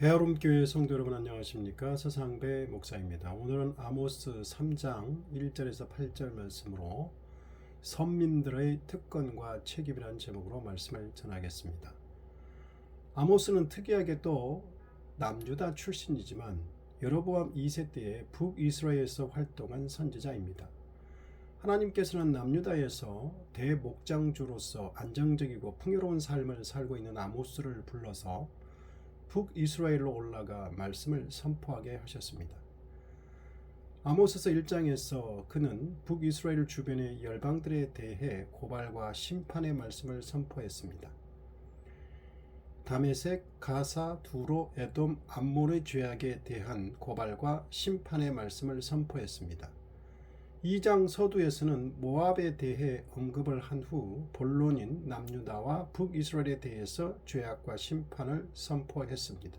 헤아롬 교회 성도 여러분 안녕하십니까 서상배 목사입니다. 오늘은 아모스 3장 1절에서 8절 말씀으로 선민들의 특권과 책임이라는 제목으로 말씀을 전하겠습니다. 아모스는 특이하게도 남유다 출신이지만 여로보암 2세 때에 북이스라엘에서 활동한 선지자입니다. 하나님께서는 남유다에서 대목장주로서 안정적이고 풍요로운 삶을 살고 있는 아모스를 불러서 북이스라엘로 올라가 말씀을 선포하게 하셨습니다. 아모스서 1장에서 그는 북이스라엘 주변의 열방들에 대해 고발과 심판의 말씀을 선포했습니다. 다메섹, 가사, 두로, 에돔, 암몬의 죄악에 대한 고발과 심판의 말씀을 선포했습니다. 2장 서두에서는 모압에 대해 언급을 한 후 본론인 남유다와 북이스라엘에 대해서 죄악과 심판을 선포했습니다.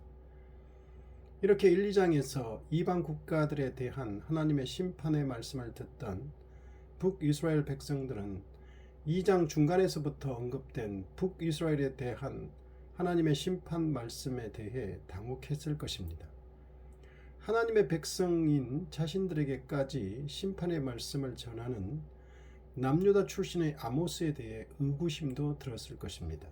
이렇게 1, 2장에서 이방 국가들에 대한 하나님의 심판의 말씀을 듣던 북이스라엘 백성들은 2장 중간에서부터 언급된 북이스라엘에 대한 하나님의 심판 말씀에 대해 당혹했을 것입니다. 하나님의 백성인 자신들에게까지 심판의 말씀을 전하는 남유다 출신의 아모스에 대해 의구심도 들었을 것입니다.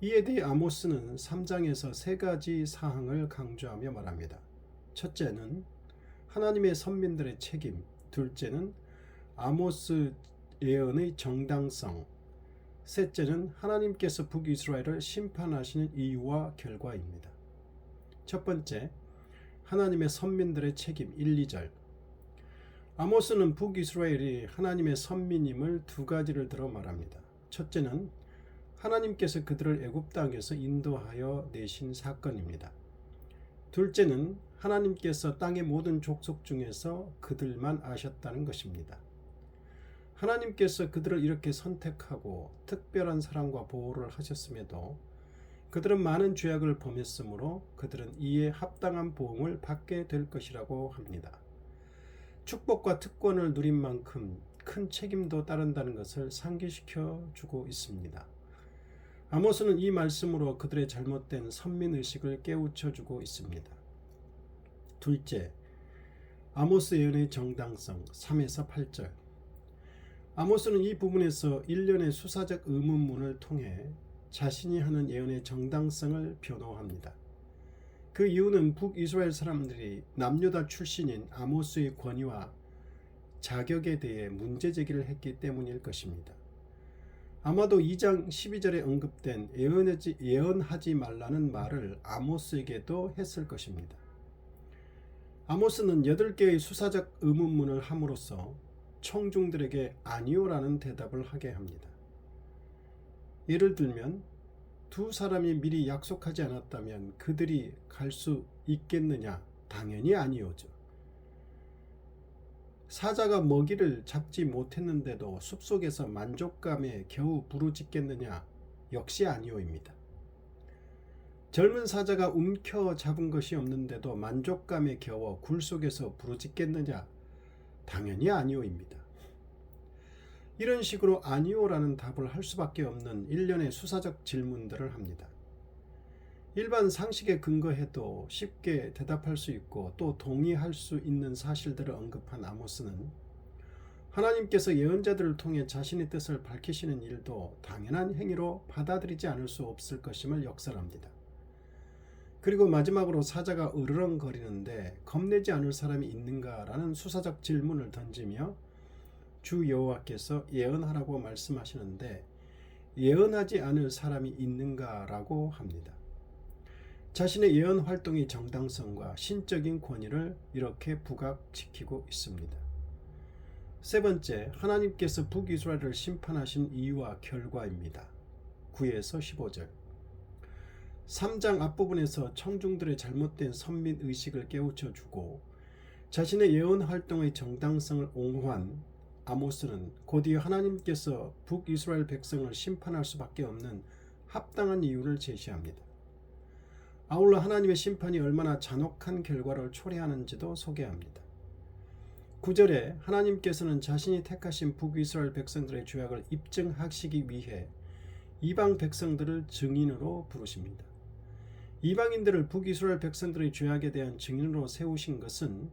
이에 대해 아모스는 3장에서 세 가지 사항을 강조하며 말합니다. 첫째는 하나님의 선민들의 책임, 둘째는 아모스 예언의 정당성, 셋째는 하나님께서 북이스라엘을 심판하시는 이유와 결과입니다. 첫 번째, 하나님의 선민들의 책임 1, 2절 아모스는 북이스라엘이 하나님의 선민임을 두 가지를 들어 말합니다. 첫째는 하나님께서 그들을 애굽 땅에서 인도하여 내신 사건입니다. 둘째는 하나님께서 땅의 모든 족속 중에서 그들만 아셨다는 것입니다. 하나님께서 그들을 이렇게 선택하고 특별한 사랑과 보호를 하셨음에도 그들은 많은 죄악을 범했으므로 그들은 이에 합당한 보응을 받게 될 것이라고 합니다. 축복과 특권을 누린 만큼 큰 책임도 따른다는 것을 상기시켜 주고 있습니다. 아모스는 이 말씀으로 그들의 잘못된 선민 의식을 깨우쳐 주고 있습니다. 둘째, 아모스 예언의 정당성 3에서 8절. 아모스는 이 부분에서 일련의 수사적 의문문을 통해 자신이 하는 예언의 정당성을 변호합니다. 그 이유는 북이스라엘 사람들이 남유다 출신인 아모스의 권위와 자격에 대해 문제 제기를 했기 때문일 것입니다. 아마도 2장 12절에 언급된 예언하지, 예언하지 말라는 말을 아모스에게도 했을 것입니다. 아모스는 8개의 수사적 의문문을 함으로써 청중들에게 아니오라는 대답을 하게 합니다. 예를 들면 두 사람이 미리 약속하지 않았다면 그들이 갈 수 있겠느냐? 당연히 아니오죠. 사자가 먹이를 잡지 못했는데도 숲속에서 만족감에 겨우 부르짖겠느냐? 역시 아니오입니다. 젊은 사자가 움켜 잡은 것이 없는데도 만족감에 겨워 굴 속에서 부르짖겠느냐? 당연히 아니오입니다. 이런 식으로 아니오라는 답을 할 수밖에 없는 일련의 수사적 질문들을 합니다. 일반 상식에 근거해도 쉽게 대답할 수 있고 또 동의할 수 있는 사실들을 언급한 아모스는 하나님께서 예언자들을 통해 자신의 뜻을 밝히시는 일도 당연한 행위로 받아들이지 않을 수 없을 것임을 역설합니다. 그리고 마지막으로 사자가 으르렁거리는데 겁내지 않을 사람이 있는가라는 수사적 질문을 던지며 주 여호와께서 예언하라고 말씀하시는데 예언하지 않을 사람이 있는가라고 합니다. 자신의 예언 활동의 정당성과 신적인 권위를 이렇게 부각시키고 있습니다. 세 번째, 하나님께서 북이스라엘을 심판하신 이유와 결과입니다. 9에서 15절. 3장 앞부분에서 청중들의 잘못된 선민 의식을 깨우쳐 주고 자신의 예언 활동의 정당성을 옹호한 아모스는 곧이어 하나님께서 북이스라엘 백성을 심판할 수밖에 없는 합당한 이유를 제시합니다. 아울러 하나님의 심판이 얼마나 잔혹한 결과를 초래하는지도 소개합니다. 9절에 하나님께서는 자신이 택하신 북이스라엘 백성들의 죄악을 입증하시기 위해 이방 백성들을 증인으로 부르십니다. 이방인들을 북이스라엘 백성들의 죄악에 대한 증인으로 세우신 것은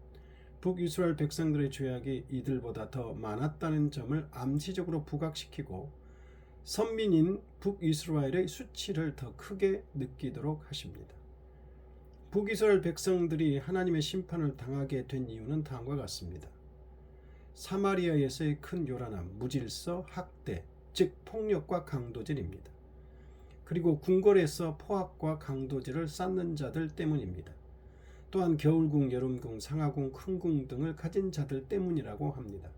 북이스라엘 백성들의 죄악이 이들보다 더 많았다는 점을 암시적으로 부각시키고 선민인 북이스라엘의 수치를 더 크게 느끼도록 하십니다. 북이스라엘 백성들이 하나님의 심판을 당하게 된 이유는 다음과 같습니다. 사마리아에서의 큰 요란함, 무질서, 학대, 즉 폭력과 강도질입니다. 그리고 궁궐에서 포악과 강도질을 쌓는 자들 때문입니다. 또한 겨울궁, 여름궁, 상하궁, 큰궁 등을 가진 자들 때문이라고 합니다.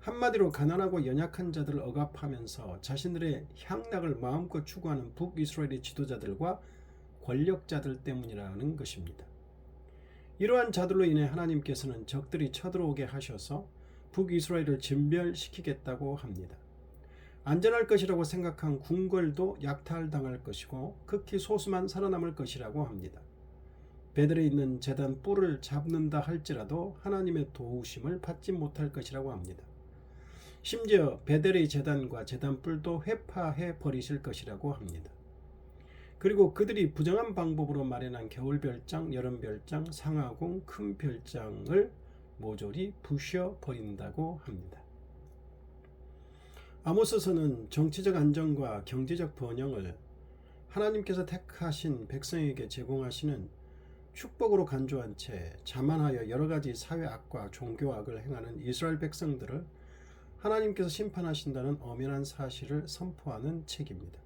한마디로 가난하고 연약한 자들을 억압하면서 자신들의 향락을 마음껏 추구하는 북이스라엘의 지도자들과 권력자들 때문이라는 것입니다. 이러한 자들로 인해 하나님께서는 적들이 쳐들어오게 하셔서 북이스라엘을 진멸시키겠다고 합니다. 안전할 것이라고 생각한 궁궐도 약탈당할 것이고 극히 소수만 살아남을 것이라고 합니다. 베들에 있는 재단 뿔을 잡는다 할지라도 하나님의 도우심을 받지 못할 것이라고 합니다. 심지어 베델의 재단과 재단 뿔도 회파해 버리실 것이라고 합니다. 그리고 그들이 부정한 방법으로 마련한 겨울 별장, 여름 별장, 상하궁, 큰 별장을 모조리 부셔 버린다고 합니다. 아모스서는 정치적 안정과 경제적 번영을 하나님께서 택하신 백성에게 제공하시는 축복으로 간주한 채 자만하여 여러 가지 사회 악과 종교 악을 행하는 이스라엘 백성들을 하나님께서 심판하신다는 엄연한 사실을 선포하는 책입니다.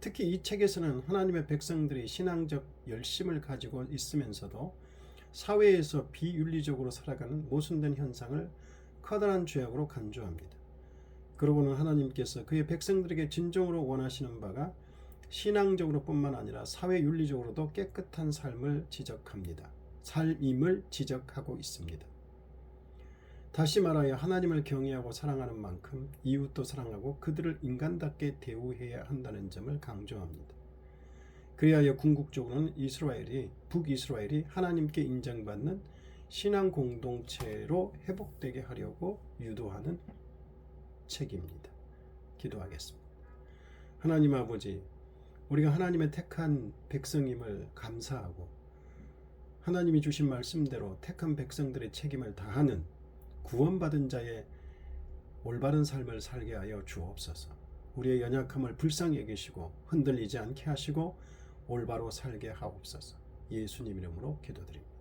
특히 이 책에서는 하나님의 백성들이 신앙적 열심을 가지고 있으면서도 사회에서 비윤리적으로 살아가는 모순된 현상을 커다란 죄악으로 간주합니다. 그러고는 하나님께서 그의 백성들에게 진정으로 원하시는 바가 신앙적으로뿐만 아니라 사회 윤리적으로도 깨끗한 삶을 지적합니다. 삶임을 지적하고 있습니다. 다시 말하여 하나님을 경외하고 사랑하는 만큼 이웃도 사랑하고 그들을 인간답게 대우해야 한다는 점을 강조합니다. 그리하여 궁극적으로는 이스라엘이 북이스라엘이 하나님께 인정받는 신앙 공동체로 회복되게 하려고 유도하는 책입니다. 기도하겠습니다. 하나님 아버지, 우리가 하나님의 택한 백성임을 감사하고 하나님이 주신 말씀대로 택한 백성들의 책임을 다하는 구원받은 자의 올바른 삶을 살게 하여 주옵소서. 우리의 연약함을 불쌍히 여기시고 흔들리지 않게 하시고 올바로 살게 하옵소서. 예수님 이름으로 기도드립니다.